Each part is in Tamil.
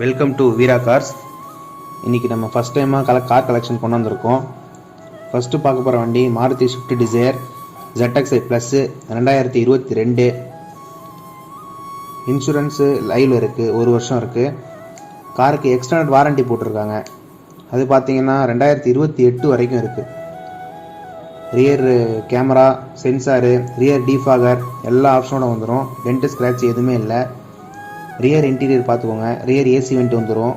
வெல்கம் டு வீரா கார்ஸ் இன்றைக்கி நம்ம ஃபஸ்ட் டைமாக கல கார் கலெக்ஷன் கொண்டு வந்திருக்கோம். ஃபஸ்ட்டு பார்க்க போகிற வண்டி மாருதி ஸ்விஃப்ட் டிசையர் ZXi ப்ளஸ்ஸு ரெண்டாயிரத்தி இருபத்தி ரெண்டு. இன்சூரன்ஸு லைவில் இருக்குது ஒரு வருஷம் இருக்குது காருக்கு எக்ஸ்டர்னல் வாரண்டி போட்டிருக்காங்க. அது பார்த்தீங்கன்னா ரெண்டாயிரத்தி இருபத்தி எட்டு வரைக்கும் இருக்குது rear camera sensor rear defogger எல்லா ஆப்ஷனோட வந்துடும் டென்ட் ஸ்க்ராட்ச் எதுவுமே இல்லை. ரியர் இன்டீரியர் பார்த்துக்கோங்க. ரியர் ஏசி வெண்ட் வந்துடும்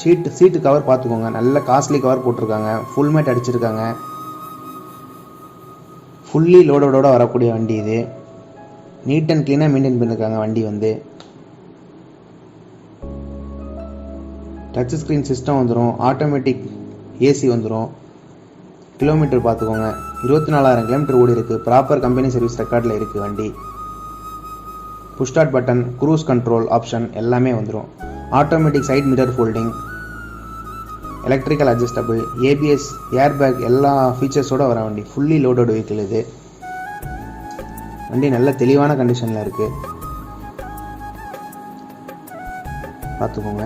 சீட்டு சீட்டு கவர் பார்த்துக்கோங்க. நல்ல காஸ்ட்லி கவர் போட்டிருக்காங்க. ஃபுல் மேட் அடிச்சிருக்காங்க. ஃபுல்லி லோடோட வரக்கூடிய வண்டி இது. நீட் அண்ட் க்ளீனாக மெயின்டைன் பண்ணியிருக்காங்க வண்டி வந்து. டச் ஸ்க்ரீன் சிஸ்டம் வந்துடும் ஆட்டோமேட்டிக் ஏசி வந்துடும் கிலோமீட்டர் பார்த்துக்கோங்க. இருபத்தி நாலாயிரம் கிலோமீட்டர் ஓடி இருக்குது ப்ராப்பர் கம்பெனி சர்வீஸ் ரெக்கார்டில் இருக்குது வண்டி. Push start button cruise control option எல்லாமே வந்துடும் automatic side mirror folding electrical adjustable ABS airbag எல்லா ஃபீச்சர்ஸோட வர வண்டி ஃபுல்லி லோடட் வெஹிக்கிள் இது. வண்டி நல்ல தெளிவான கண்டிஷனில் இருக்குது பார்த்துக்கோங்க.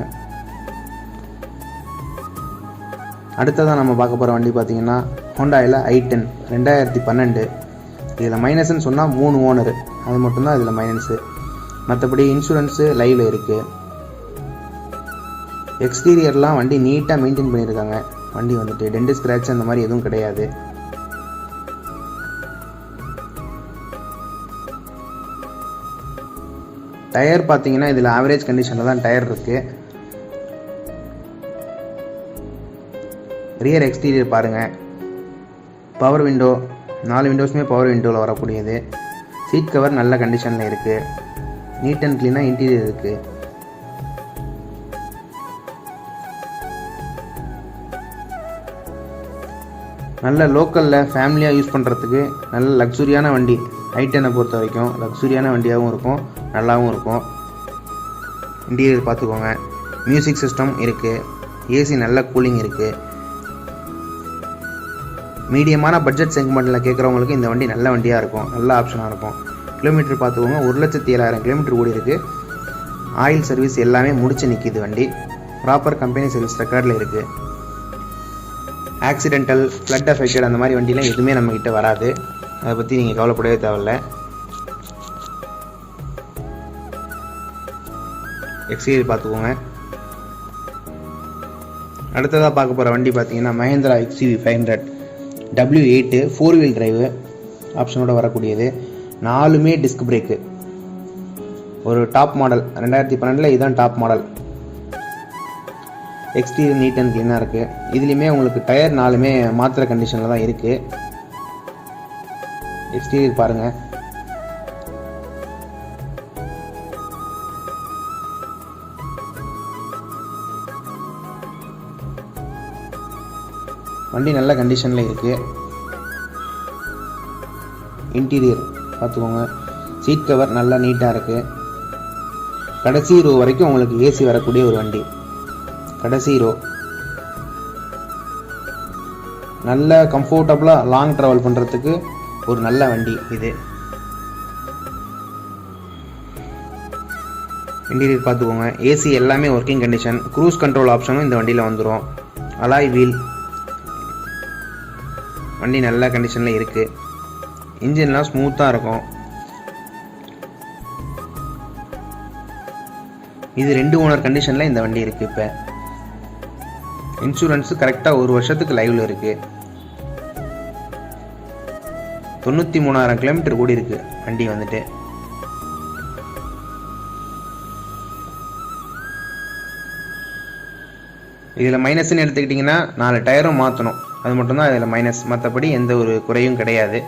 அடுத்ததான் நம்ம பார்க்க போகிற வண்டி பார்த்தீங்கன்னா ஹோண்டாயில் ஐ டென் ரெண்டாயிரத்தி பன்னெண்டு. இதில் மைனஸ்ன்னு சொன்னால் மூணு ஓனர் அது மட்டும்தான் இதில் மைனஸு மற்றபடி இன்சூரன்ஸு லைவில் இருக்குது எக்ஸ்டீரியர்லாம் வண்டி நீட்டாக மெயின்டைன் பண்ணியிருக்காங்க வண்டி வந்துட்டு டென்ட் ஸ்க்ராட்ச் அந்த மாதிரி எதுவும் கிடையாது. டயர் பார்த்தீங்கன்னா இதில் ஆவரேஜ் கண்டிஷனில் தான் டயர் இருக்குது ரியர் எக்ஸ்டீரியர் பாருங்கள் பவர் விண்டோ நாலு விண்டோஸுமே பவர் விண்டோவில் வரக்கூடியது. சீட் கவர் நல்ல கண்டிஷனில் இருக்குது நீட் அண்ட் க்ளீனாக இன்டீரியர் இருக்குது நல்ல லோக்கலில் ஃபேமிலியாக யூஸ் பண்ணுறதுக்கு நல்ல லக்ஸுரியான வண்டி. ஐட்டனை பொறுத்த வரைக்கும் லக்ஸுரியான வண்டியாகவும் இருக்கும் நல்லாவும் இருக்கும். இன்டீரியர் பார்த்துக்கோங்க. மியூசிக் சிஸ்டம் இருக்குது ஏசி நல்ல கூலிங் இருக்குது மீடியமான பட்ஜெட் செக்மெண்ட்டில் கேட்குறவங்களுக்கு இந்த வண்டி நல்ல வண்டியாக இருக்கும். நல்ல ஆப்ஷனாக இருக்கும். கிலோமீட்டர் பார்த்துக்கோங்க ஒரு லட்சத்தி ஏழாயிரம் கிலோமீட்டர் ஓடி இருக்குது ஆயில் சர்வீஸ் எல்லாமே முடிச்சு நிற்கிது வண்டி. ப்ராப்பர் கம்பெனி சர்வீஸ் ரெக்கார்டில் இருக்குது ஆக்சிடென்டல் ஃப்ளட் அஃபெக்டட் அந்த மாதிரி வண்டிலாம் எதுவுமே நம்மக்கிட்ட வராது. அதை பற்றி நீங்கள் கவலைப்படவே தேவையில்ல. எக்ஸ்டீரியர் பார்த்துக்கோங்க. அடுத்ததாக பார்க்க போகிற வண்டி பார்த்தீங்கன்னா Mahindra XUV five hundred W eight four wheel drive ஆப்ஷனோட வரக்கூடியது. நாலுமே டிஸ்க் பிரேக்கு ஒரு டாப் மாடல் ரெண்டாயிரத்தி பன்னெண்டில் இதுதான் top model exterior neat and க்ளீனாக இருக்குது இதுலேயுமே உங்களுக்கு டயர் நாலுமே மாத்திர கண்டிஷனில் தான் இருக்குது எக்ஸ்டீரியர் பாருங்கள் வண்டி நல்ல கண்டிஷனில் இருக்குது இன்டீரியர் பார்த்துக்கோங்க. சீட் கவர் நல்லா நீட்டாக இருக்குது கடைசி ரோ வரைக்கும் உங்களுக்கு ஏசி வரக்கூடிய ஒரு வண்டி. கடைசி ரோ நல்ல கம்ஃபர்டபுளாக லாங் ட்ராவல் பண்ணுறதுக்கு ஒரு நல்ல வண்டி இது. இன்டீரியர் பார்த்துக்கோங்க. ஏசி எல்லாமே ஒர்க்கிங் கண்டிஷன் க்ரூஸ் கண்ட்ரோல் ஆப்ஷனும் இந்த வண்டியில் வந்துடும் அலாய் வீல் வண்டி நல்ல கண்டிஷனில் இருக்குது இன்ஜின்லாம் ஸ்மூத்தாக இருக்கும். இது ரெண்டு ஓனர் கண்டிஷனில் இந்த வண்டி இருக்குது இப்போ. இன்சூரன்ஸு கரெக்டாக ஒரு வருஷத்துக்கு லைவில் இருக்குது தொண்ணூற்றி மூணாயிரம் கிலோமீட்டர் கூடி இருக்குது வண்டி வந்துட்டு. இதில் மைனஸ்ன்னு எடுத்துக்கிட்டிங்கன்னா நாலு டயரும் மாற்றணும் அது மட்டும்தான் இதில் மைனஸ் மற்றபடி எந்த ஒரு குறையும் கிடையாது.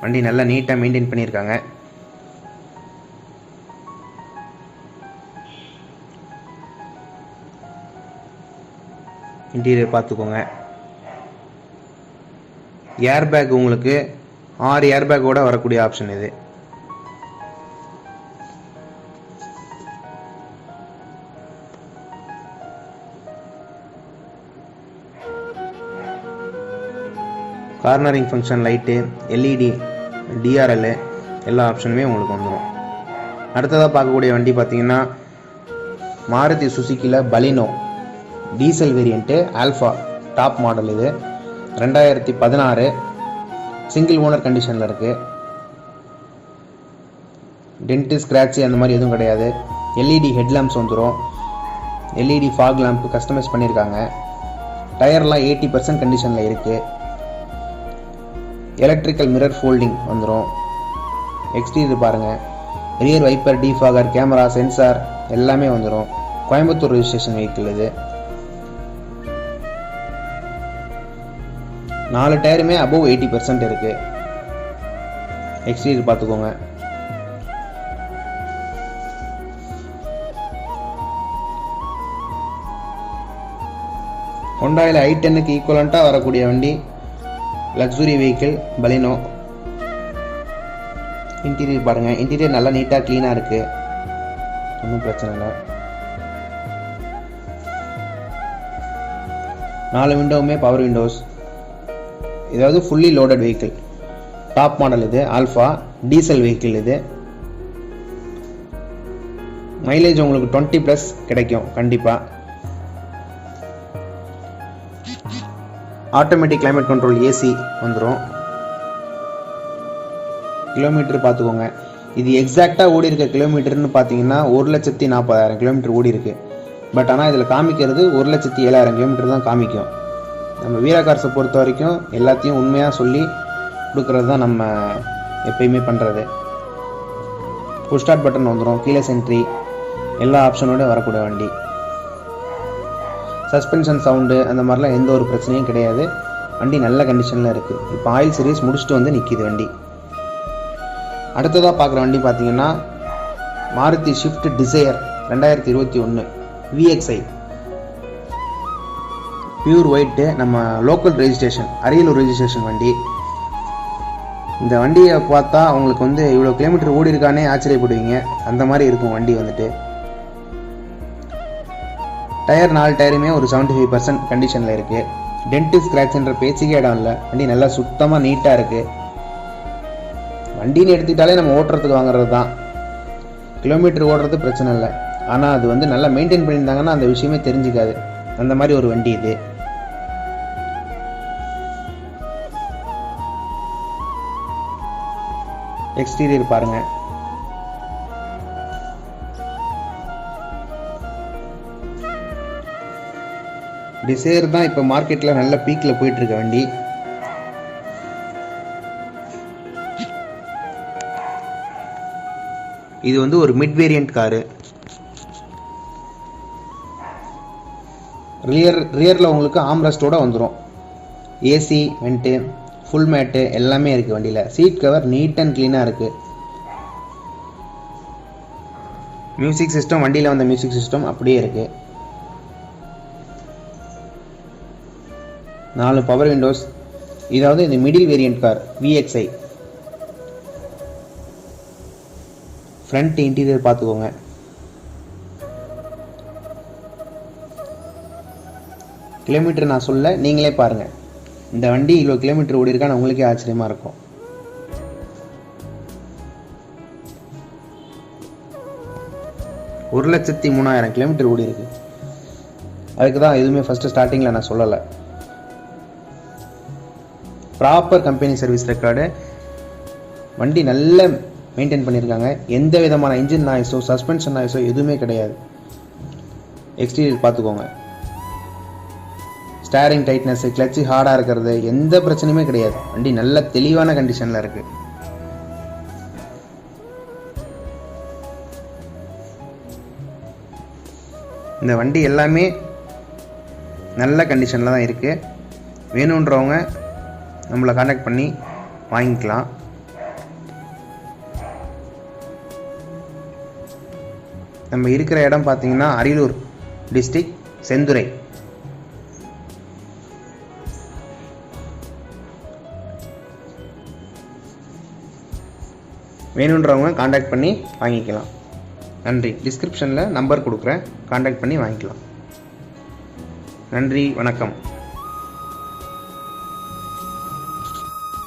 வண்டி நல்லா நீட்டாக மெயின்டைன் பண்ணியிருக்காங்க. இன்டீரியர் பார்த்துக்கோங்க. ஏர்பேக் உங்களுக்கு ஆறு ஏர்பேக்கோட வரக்கூடிய ஆப்ஷன் இது. Cornering function light LED DRL எல்லா ஆப்ஷனுமே உங்களுக்கு வந்துடும் அடுத்ததாக பார்க்கக்கூடிய வண்டி பார்த்தீங்கன்னா Maruti சுசுக்கியில் Baleno diesel variant Alpha top model இது. ரெண்டாயிரத்தி பதினாறு சிங்கிள் ஓனர் கண்டிஷனில் இருக்குது டென்ட்டு ஸ்க்ராட்சு அந்த மாதிரி எதுவும் கிடையாது. எல்இடி ஹெட்லாம்ப்ஸ் வந்துடும் எல்இடி ஃபாக் லேம்ப் கஸ்டமைஸ் பண்ணியிருக்காங்க. டயர்லாம் எயிட்டி பர்சன்ட் கண்டிஷனில் இருக்குது எலக்ட்ரிக்கல் மிரர் ஃபோல்டிங் வந்துடும் எக்ஸ்டீரியர் பாருங்கள் rear wiper defogger camera sensor எல்லாமே வந்துடும் கோயம்புத்தூர் ரிஜிஸ்ட்ரேஷன் வெஹிக்கிள் இது. நாலு டயருமே அபவ் எயிட்டி பர்சன்ட் இருக்குது எக்ஸ்டீரியர் பார்த்துக்கோங்க ஹொண்டாயில் ஐ டென்னுக்கு ஈக்குவலண்ட்டாக வரக்கூடிய வண்டி லக்ஸுரி வெஹிக்கிள் பலினோ இன்டீரியர் பாருங்கள் இன்டீரியர் நல்லா நீட்டாக க்ளீனாக இருக்குது ஒன்றும் பிரச்சனை இல்லை. நாலு விண்டோவுமே பவர் விண்டோஸ் இதாவது fully loaded vehicle top model இது ஆல்ஃபா டீசல் வெஹிக்கிள் இது. மைலேஜ் உங்களுக்கு டுவெண்ட்டி ப்ளஸ் கிடைக்கும். கண்டிப்பாக ஆட்டோமேட்டிக் கிளைமேட் கண்ட்ரோல் ஏசி வந்துடும் கிலோமீட்டர் பார்த்துக்கோங்க. இது எக்ஸாக்டாக ஓடி இருக்க கிலோமீட்டர்னு பார்த்தீங்கன்னா ஒரு லட்சத்தி நாற்பதாயிரம் கிலோமீட்டர் ஓடி இருக்கு பட் ஆனால் இதில் காமிக்கிறது ஒரு லட்சத்தி ஏழாயிரம் கிலோமீட்டர் தான் காமிக்கும். நம்ம வீரகார்ஸை பொறுத்த வரைக்கும் எல்லாத்தையும் உண்மையாக சொல்லி கொடுக்கறது தான் நம்ம எப்பயுமே பண்ணுறது புஷ்டார்ட் பட்டன் வந்துடும் கீழே சென்ட்ரி எல்லா ஆப்ஷனோட வரக்கூடிய வண்டி. சஸ்பென்ஷன் சவுண்டு அந்த மாதிரிலாம் எந்த ஒரு பிரச்சனையும் கிடையாது. வண்டி நல்ல கண்டிஷனில் இருக்குது இப்போ ஆயில் சர்வீஸ் முடிச்சுட்டு வந்து நிற்கிது வண்டி. அடுத்ததாக பார்க்குற வண்டி பார்த்தீங்கன்னா மாருதி ஷிஃப்ட் டிசையர் ரெண்டாயிரத்தி இருபத்தி ஒன்று விஎக்ஸ்ஐ பியூர் ஒயிட்டு நம்ம லோக்கல் ரெஜிஸ்ட்ரேஷன் அரியலூர் ரெஜிஸ்ட்ரேஷன் வண்டி. இந்த வண்டியை பார்த்தா உங்களுக்கு வந்து இவ்வளோ கிலோமீட்டர் ஓடி இருக்கானே ஆச்சரியப்படுவீங்க. அந்த மாதிரி இருக்கும் வண்டி வந்துட்டு. டயர் நாலு டயருமே ஒரு செவன்ட்டி ஃபைவ் பர்சன்ட் கண்டிஷனில் இருக்குது டென்ட்டு ஸ்க்ராட்ச்ன்ற பேச்சுக்கே இடம் இல்லை. வண்டி நல்லா சுத்தமாக நீட்டாக இருக்குது வண்டின்னு எடுத்துக்கிட்டாலே நம்ம ஓட்டுறதுக்கு வாங்குறது தான். கிலோமீட்டர் ஓடுறது பிரச்சனை இல்லை. ஆனால் அது வந்து நல்லா மெயின்டைன் பண்ணியிருந்தாங்கன்னா அந்த விஷயமே தெரிஞ்சுக்காது. அந்த மாதிரி ஒரு வண்டி இது. எக்ஸ்டீரியர் பாருங்கள் டிசைர் தான் இப்போ மார்க்கெட்டில் நல்ல பீக்கில் போயிட்டு இருக்க வண்டி. இது வந்து ஒரு மிட் வேரியன்ட் காரு ரியர் ரியரில் உங்களுக்கு ஆம்ரஸ்டோட வந்துடும் ஏசி வெண்ட்டு ஃபுல் மேட்டு எல்லாமே இருக்குது வண்டியில். சீட் கவர் நீட் அண்ட் க்ளீனாக இருக்குது மியூசிக் சிஸ்டம் வண்டியில் வந்த மியூசிக் சிஸ்டம் அப்படியே இருக்குது நாலு பவர் விண்டோஸ் இதாவது இந்த middle variant car VXI front interior பார்த்துக்கோங்க. கிலோமீட்டர் நான் சொல்ல நீங்களே பாருங்கள் இந்த வண்டி இவ்வளோ கிலோமீட்டர் ஓடி இருக்கான்னு உங்களுக்கே ஆச்சரியமாக இருக்கும். ஒரு லட்சத்தி மூணாயிரம் கிலோமீட்டர் ஓடி இருக்கு. அதுக்கு தான் எதுவுமே ஃபஸ்ட்டு ஸ்டார்டிங்கில் நான் சொல்லலை. ப்ராப்பர் கம்பெனி சர்வீஸ் ரெக்கார்டு வண்டி நல்ல மெயின்டைன் பண்ணியிருக்காங்க. எந்த விதமான இன்ஜின் நாய்ஸோ சஸ்பென்ஷன் நாய்ஸோ எதுவுமே கிடையாது. எக்ஸ்டீரியர் பார்த்துக்கோங்க. ஸ்டேரிங் டைட்னஸ் கிளச்சு ஹார்டாக இருக்கிறது எந்த பிரச்சனையுமே கிடையாது. வண்டி நல்ல தெளிவான கண்டிஷனில் இருக்கு. இந்த வண்டி எல்லாமே நல்ல கண்டிஷனில் தான் இருக்குது வேணுன்றவங்க நம்மளை காண்டாக்ட் பண்ணி வாங்கிக்கலாம். நம்ம இருக்கிற இடம் பார்த்தீங்கன்னா அரியலூர் டிஸ்ட்ரிக்ட் செந்துறை. வேணுன்றவங்க காண்டாக்ட் பண்ணி வாங்கிக்கலாம். நன்றி. டிஸ்கிரிப்ஷனில் நம்பர் கொடுக்குறேன். காண்டாக்ட் பண்ணி வாங்கிக்கலாம். நன்றி. வணக்கம்.